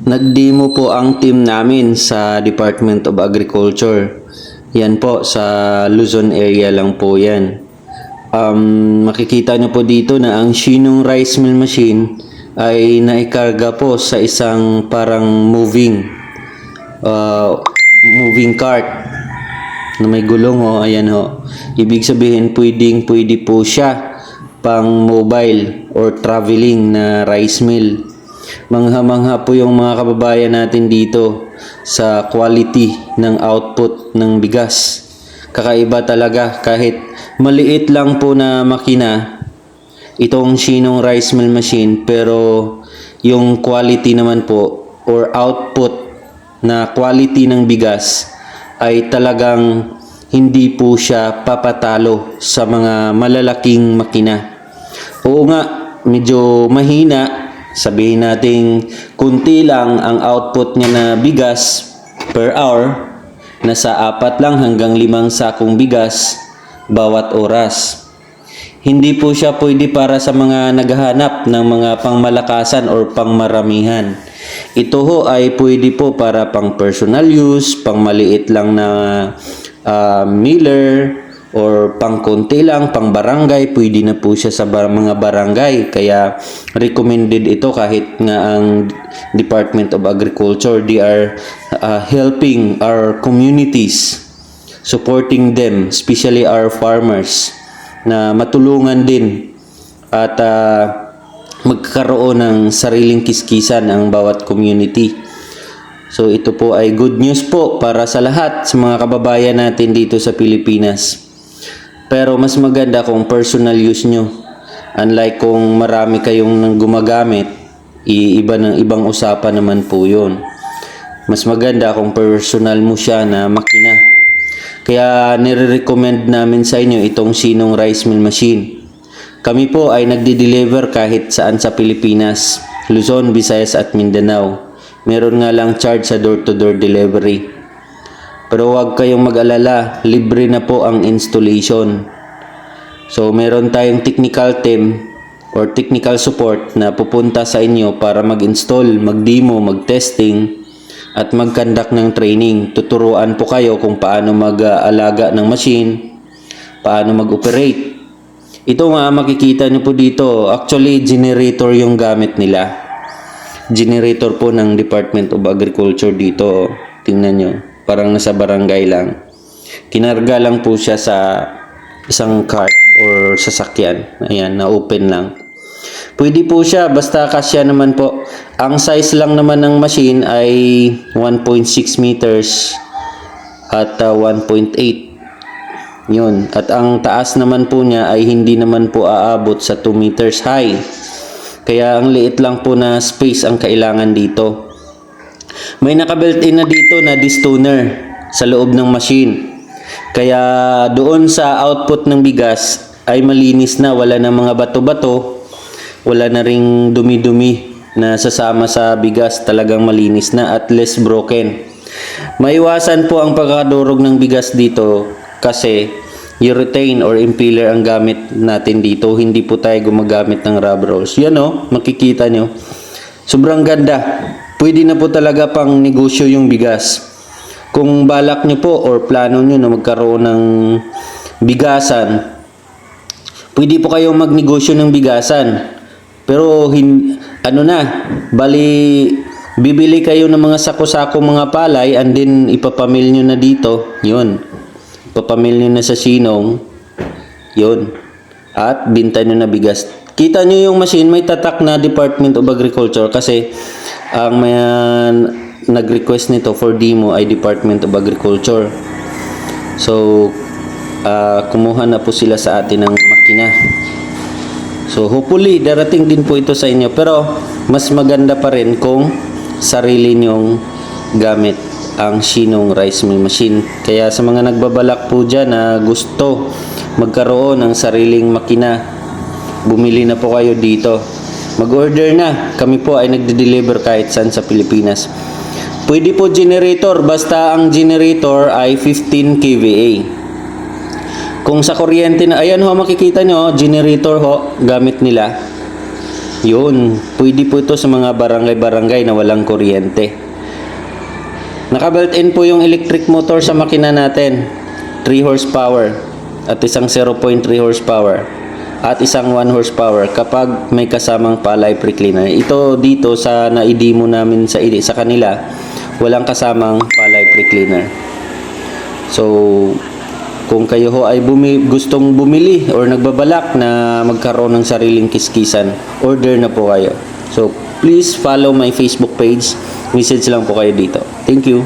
Nag-demo po ang team namin sa Department of Agriculture. Yan po, sa Luzon area lang po yan. Um, makikita nyo po dito na ang Shinong Rice Mill Machine ay naikarga po sa isang parang moving uh, moving cart na may gulong ho, ayan ho. Ibig sabihin, pwedeng pwede po siya pang mobile or traveling na rice mill. Mangha-mangha po yung mga kababayan natin dito sa quality ng output ng bigas. Kakaiba talaga kahit maliit lang po na makina itong Shinong rice mill machine pero yung quality naman po or output na quality ng bigas ay talagang hindi po siya papatalo sa mga malalaking makina. Oo nga, medyo mahina. Sabihin nating kunti lang ang output niya na bigas per hour. Nasa apat lang hanggang limang sakong bigas bawat oras. Hindi po siya pwede para sa mga naghahanap ng mga pangmalakasan or pangmaramihan. Ito ho ay pwede po para pang personal use, pang maliit lang na ah, miller, or pang konti lang, pang barangay, pwede na po siya sa bar- mga barangay. Kaya recommended ito kahit nga ang Department of Agriculture, they are ah, helping our communities, supporting them, especially our farmers na matulungan din at ah, magkaroon ng sariling kiskisan ang bawat community. So ito po ay good news po para sa lahat sa mga kababayan natin dito sa Pilipinas. Pero mas maganda kung personal use nyo. Unlike kung marami kayong nang gumagamit, iiba ng ibang usapan naman po yun. Mas maganda kung personal mo siya na makina. Kaya nire-recommend namin sa inyo itong Sinong Rice Mill Machine. Kami po ay nagdi-deliver kahit saan sa Pilipinas, Luzon, Visayas at Mindanao. Meron nga lang charge sa door-to-door delivery. Pero huwag kayong mag-alala, libre na po ang installation. So meron tayong technical team or technical support na pupunta sa inyo para mag-install, mag-demo, mag-testing at mag-conduct ng training. Tuturuan po kayo kung paano mag-alaga ng machine, paano mag-operate. Ito nga makikita nyo po dito, actually generator yung gamit nila. Generator po ng Department of Agriculture dito. Tingnan nyo, parang nasa barangay lang. Kinarga lang po siya sa isang cart or sasakyan. Ayan, na open lang. Pwede po siya, basta kasya naman po. Ang size lang naman ng machine ay 1.6 meters at uh, 1.8 yun. At ang taas naman po niya ay hindi naman po aabot sa 2 meters high. Kaya ang liit lang po na space ang kailangan dito. May naka-built-in na dito na distoner sa loob ng machine. Kaya doon sa output ng bigas ay malinis na, wala na mga bato-bato, wala na ring dumi-dumi na sasama sa bigas, talagang malinis na at less broken. Maiwasan po ang pagkadurog ng bigas dito kasi urethane or impeller ang gamit natin dito. Hindi po tayo gumagamit ng rubber rolls. Yan o, makikita nyo. Sobrang ganda. Pwede na po talaga pang negosyo yung bigas. Kung balak nyo po or plano nyo na magkaroon ng bigasan, pwede po kayong magnegosyo ng bigasan. Pero hin, ano na, bali bibili kayo ng mga sako-sako mga palay and then ipapamil nyo na dito. Yun. Ipapamil nyo na sa sinong. Yun. At binta nyo na bigas. Kita nyo yung machine, may tatak na Department of Agriculture kasi ang may nag-request nito for demo ay Department of Agriculture. So, ah, kumuha na po sila sa atin ng makina. So hopefully darating din po ito sa inyo pero mas maganda pa rin kung sarili nyong gamit ang Shinong Rice Mill Machine. Kaya sa mga nagbabalak po dyan na gusto magkaroon ng sariling makina, bumili na po kayo dito. Mag-order na. Kami po ay nagde-deliver kahit saan sa Pilipinas. Pwede po generator basta ang generator ay 15 kVA. Kung sa kuryente na, ayan ho, makikita nyo, generator ho, gamit nila. Yun, pwede po ito sa mga barangay-barangay na walang kuryente. Naka-built-in po yung electric motor sa makina natin. 3 horsepower at isang 0.3 horsepower at isang 1 horsepower kapag may kasamang palay pre-cleaner. Ito dito sa na-demo namin sa sa kanila, walang kasamang palay pre-cleaner. So, kung kayo ho ay bumi, gustong bumili or nagbabalak na magkaroon ng sariling kiskisan, order na po kayo. So, please follow my Facebook page. Message lang po kayo dito. Thank you.